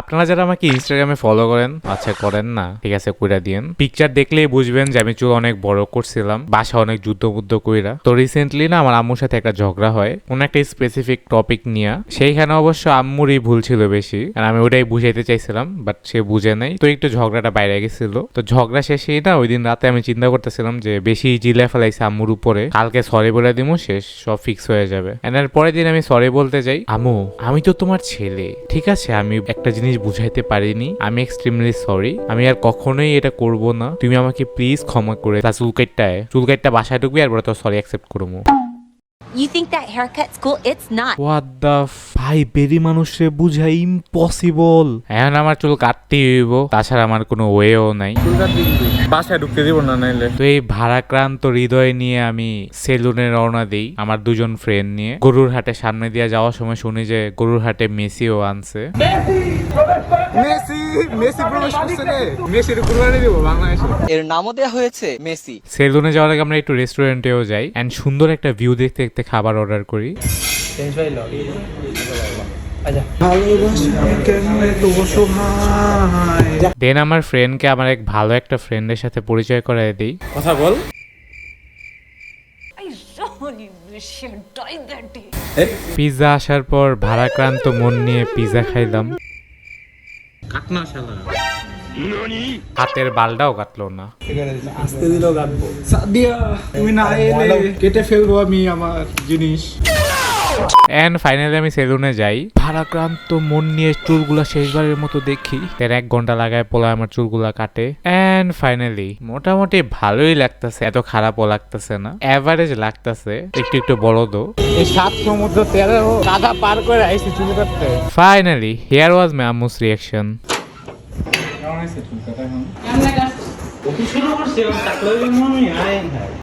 আপনারা যারা আমাকে ইনস্টাগ্রামে ফলো করেন আচ্ছা করেন না, ঠিক আছে, কইরা দিয়েন। পিকচার দেখলেই বুঝবেন যে আমি চুল অনেক বড় করছিলাম, বাসা অনেক যুদ্ধ বুদ্ধ কইরা। তো রিসেন্টলি না আমার আম্মুর সাথে একটা ঝগড়া হয়, কোন একটা স্পেসিফিক টপিক নিয়ে। সেইখানে অবশ্য আম্মুরই ভুল ছিল বেশি, আর আমি ওটাই বুঝাইতে চাইছিলাম বাট সে বুঝে নাই। তো একটু ঝগড়াটা বাইরে গেছিল। তো ঝগড়া শেষেই না ওই দিন রাতে আমি চিন্তা করতেছিলাম যে বেশি জিলে ফেলাইছে আম্মুর উপরে। কালকে সরি বলে দিমু, শেষ, সব ফিক্স হয়ে যাবে। এন্ড এর পরের দিন আমি সরি বলতে যাই, আম্মু, আমি তো তোমার ছেলে, ঠিক আছে, আমি একটা জিনিস বুঝাইতে পারিনি। আমি এক্সট্রিমলি সরি আমি আর কখনোই এটা করব না। তুমি আমাকে প্লিজ ক্ষমা করে তা চুলকাইটটায় চুলকাইটটা বাসায় ঢুকবি আর পরে তো সরি অ্যাকসেপ্ট করব। You think that haircut's cool? It's not. What the ভাই বেরি মানুষে বুঝা ইম্পসিবল এখন আমার চুল কাটতেই হইব তাছাড়া আমার কোনো ওয়েও নাই। বাসায় ঢুকতে দিব না নাইলে। তো এই ভারাক্রান্ত হৃদয় নিয়ে আমি সেলুনে রওনা দেই আমার দুজন ফ্রেন্ড নিয়ে। গরুর হাটে সামনে দিয়ে যাওয়ার সময় শুনি যে গরুর হাটে মেসিও আনছে। মেসি! মেসি প্রবেশ করছে রে। মেসির কুরবানি দিব বাংলাদেশে। এর নামও দেওয়া হয়েছে মেসি। সেলুনে যাওয়ার আগে আমরা একটু রেস্টুরেন্টেও যাই অ্যান্ড সুন্দর একটা ভিউ দেখতে দেখতে খাবার অর্ডার করি। দেন আমার ফ্রেন্ডকে আমার এক ভালো একটা ফ্রেন্ডের সাথে পরিচয় করাই দিই। কথা বল. পিৎজা আসার পর ভারাক্রান্ত মন নিয়ে পিৎজা খাইলাম। কাটনা শালা হাতের বালটাও কাটলো না। আস্তে দিলেও কাটবো। সাদিয়া তুমি না এলে কেটে ফেলব আমি আমার জিনিস। এন্ড ফাইনালি আমি সেলুনে যাই। ভারাক্রান্ত মন নিয়ে চুলগুলা শেষবারের মতো দেখি। দেন এক ঘণ্টা লাগায় পোলা আমার চুলগুলা কাটে। এন্ড ফাইনালি মোটামুটি ভালোই লাগতেছে এত খারাপও লাগতেছে না। এভারেজ লাগতেছে একটু একটু বড় দো এই সাত সমুদ্র তেরো কাদা পার করে আইসি চুল কাটতে। ফাইনালি হিয়ার ওয়াজ মাই আম্মুস রিয়াকশন কেমন আছে চুল কাটা এখন